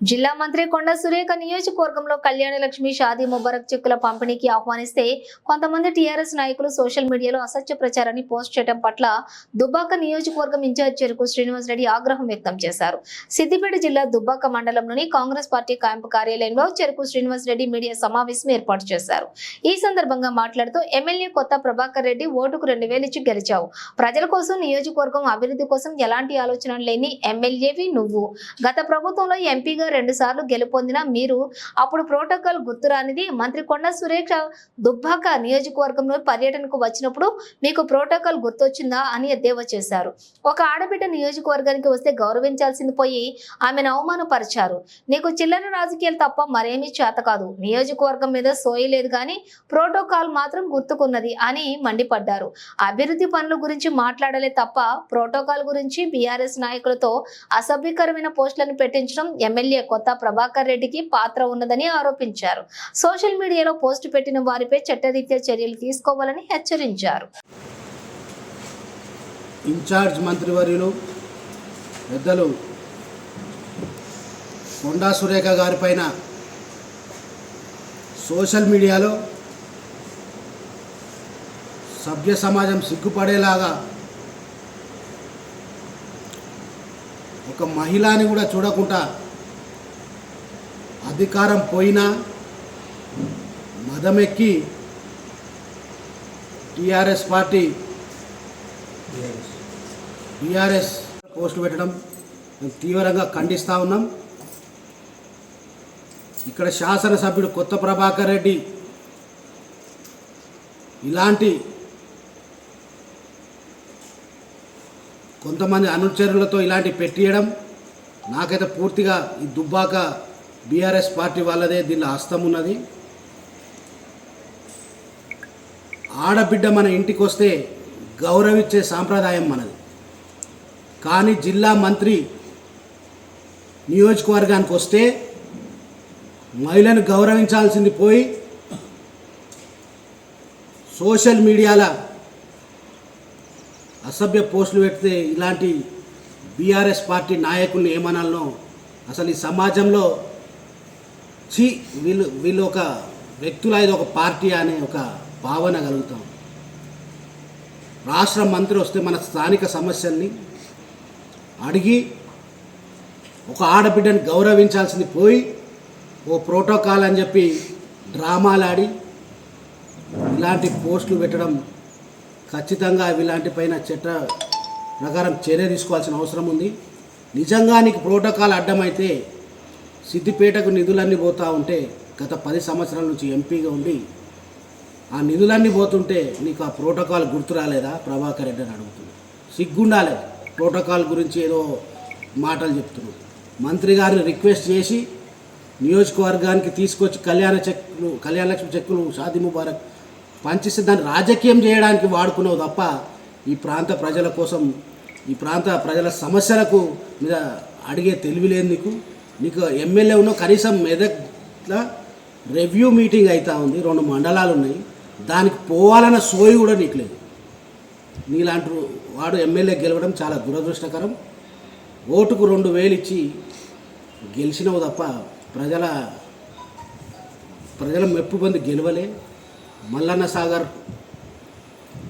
జిల్లా మంత్రి కొండ సురేఖ నియోజకవర్గంలో కళ్యాణ లక్ష్మి షాదీ ముబారక్ చెక్కుల పంపిణీకి ఆహ్వానిస్తే కొంతమంది టీఆర్ఎస్ నాయకులు సోషల్ మీడియాలో అసత్య ప్రచారాన్ని పోస్ట్ చేయడం పట్ల దుబ్బాక నియోజకవర్గం ఇన్ఛార్జ్ చెరుకు శ్రీనివాస్ రెడ్డి ఆగ్రహం వ్యక్తం చేశారు. సిద్దిపేట జిల్లా దుబ్బాక మండలంలోని కాంగ్రెస్ పార్టీ క్యాంపు కార్యాలయంలో చెరుకు శ్రీనివాస్ రెడ్డి మీడియా సమావేశం ఏర్పాటు చేశారు. ఈ సందర్భంగా మాట్లాడుతూ ఎమ్మెల్యే కొత్త ప్రభాకర్ రెడ్డి ఓటుకు రెండు వేలు ఇచ్చి గెలిచావు. ప్రజల కోసం నియోజకవర్గం అభివృద్ధి కోసం ఎలాంటి ఆలోచన లేని ఎమ్మెల్యేవి నువ్వు. గత ప్రభుత్వంలో ఎంపీగా రెండు సార్లు గెలుపొందిన మీరు అప్పుడు ప్రోటోకాల్ గుర్తురానిది మంత్రి కొండ సురేఖ దుబ్బాక నియోజకవర్గంలో పర్యటనకు వచ్చినప్పుడు మీకు ప్రోటోకాల్ గుర్తొచ్చిందా అని ఎద్దేవా చేశారు. ఒక ఆడబిడ్డ నియోజకవర్గానికి వస్తే గౌరవించాల్సింది పోయి ఆమెను అవమానపరిచారు. నీకు చిల్లర రాజకీయాలు తప్ప మరేమీ చేత కాదు. నియోజకవర్గం మీద సోయి లేదు కానీ ప్రోటోకాల్ మాత్రం గుర్తుకున్నది అని మండిపడ్డారు. అభివృద్ధి పనుల గురించి మాట్లాడలే తప్ప ప్రోటోకాల్ గురించి బీఆర్ఎస్ నాయకులతో అసభ్యకరమైన పోస్టులను పెట్టించడం ఎమ్మెల్యే కొత్త ప్రభాకర్ రెడ్డికి పాత్ర ఉన్నదని ఆరోపించారు. సోషల్ మీడియాలో పోస్టు పెట్టిన వారిపై చట్టరీత్యా చర్యలు తీసుకోవాలని హెచ్చరించారు. ఇన్ఛార్జ్ మంత్రివర్యులు పెద్దలు కొండా సురేఖ గారి పైన సోషల్ మీడియాలో సభ్య సమాజం సిగ్గుపడేలాగా ఒక మహిళని కూడా చూడకుండా అధికారం పోయినా మదమెక్కి టీఆర్ఎస్ పార్టీ బీఆర్ఎస్ పోస్టు పెట్టడం మేము తీవ్రంగా ఖండిస్తూ ఉన్నాం. ఇక్కడ శాసనసభ్యుడు కొత్త ప్రభాకర్ రెడ్డి ఇలాంటి కొంతమంది అనుచరులతో ఇలాంటి పెట్టియడం నాకైతే పూర్తిగా ఈ దుబ్బాక బీఆర్ఎస్ పార్టీ వాళ్ళదే దీనిలో హస్తం ఉన్నది. ఆడబిడ్డ మన ఇంటికి వస్తే గౌరవించే సాంప్రదాయం మనది. కానీ జిల్లా మంత్రి నియోజకవర్గానికి వస్తే మహిళను గౌరవించాల్సింది పోయి సోషల్ మీడియాల అసభ్య పోస్టులు పెడితే ఇలాంటి బీఆర్ఎస్ పార్టీ నాయకుల్ని ఏమనాలనో అసలు ఈ సమాజంలో చి వీళ్ళు వీళ్ళు ఒక వ్యక్తుల ఇది ఒక పార్టీ అనే ఒక భావన కలుగుతాం. రాష్ట్ర మంత్రి వస్తే మన స్థానిక సమస్యల్ని అడిగి ఒక ఆడబిడ్డని గౌరవించాల్సింది పోయి ఓ ప్రోటోకాల్ అని చెప్పి డ్రామాలాడి ఇలాంటి పోస్టులు పెట్టడం ఖచ్చితంగా ఇలాంటి పైన చట్ట ప్రకారం చర్య తీసుకోవాల్సిన అవసరం ఉంది. నిజంగా నీకు ప్రోటోకాల్ అడ్డమైతే సిద్దిపేటకు నిధులన్నీ పోతూ ఉంటే గత పది సంవత్సరాల నుంచి ఎంపీగా ఉండి ఆ నిధులన్నీ పోతుంటే నీకు ఆ ప్రోటోకాల్ గుర్తు రాలేదా? ప్రభాకర్ రెడ్డి అని అడుగుతుంది సిగ్గుండాలి. ప్రోటోకాల్ గురించి ఏదో మాటలు చెప్తున్నాడు. మంత్రి గారిని రిక్వెస్ట్ చేసి నియోజకవర్గానికి తీసుకొచ్చి కళ్యాణ చెక్కులు కళ్యాణలక్ష్మి చెక్కులు షాది ముబారక్ పంచిస్తే దాన్ని రాజకీయం చేయడానికి వాడుకున్నావు తప్ప ఈ ప్రాంత ప్రజల కోసం ఈ ప్రాంత ప్రజల సమస్యలకు మీద అడిగే తెలివి లేదు నీకు. నీకు ఎమ్మెల్యే ఉన్న కనీసం మెదక్లో రివ్యూ మీటింగ్ అవుతా ఉంది రెండు మండలాలు ఉన్నాయి. దానికి పోవాలన్న సోయి కూడా నీకు లేదు. నీలాంటి వాడు ఎమ్మెల్యే గెలవడం చాలా దురదృష్టకరం. ఓటుకు రెండు వేలు ఇచ్చి గెలిచినవు తప్ప ప్రజల ప్రజల మెప్పు పొంది గెలవలే. మల్లన్న సాగర్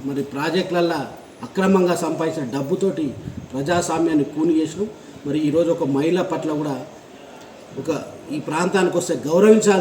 మరి ప్రాజెక్టులల్లో అక్రమంగా సంపాదించిన డబ్బుతోటి ప్రజాస్వామ్యాన్ని కూని చేసినాం మరి ఈరోజు ఒక మహిళ పట్ల కూడా ఒక ఈ ప్రాంతానికి వస్తే గౌరవించాల్సిన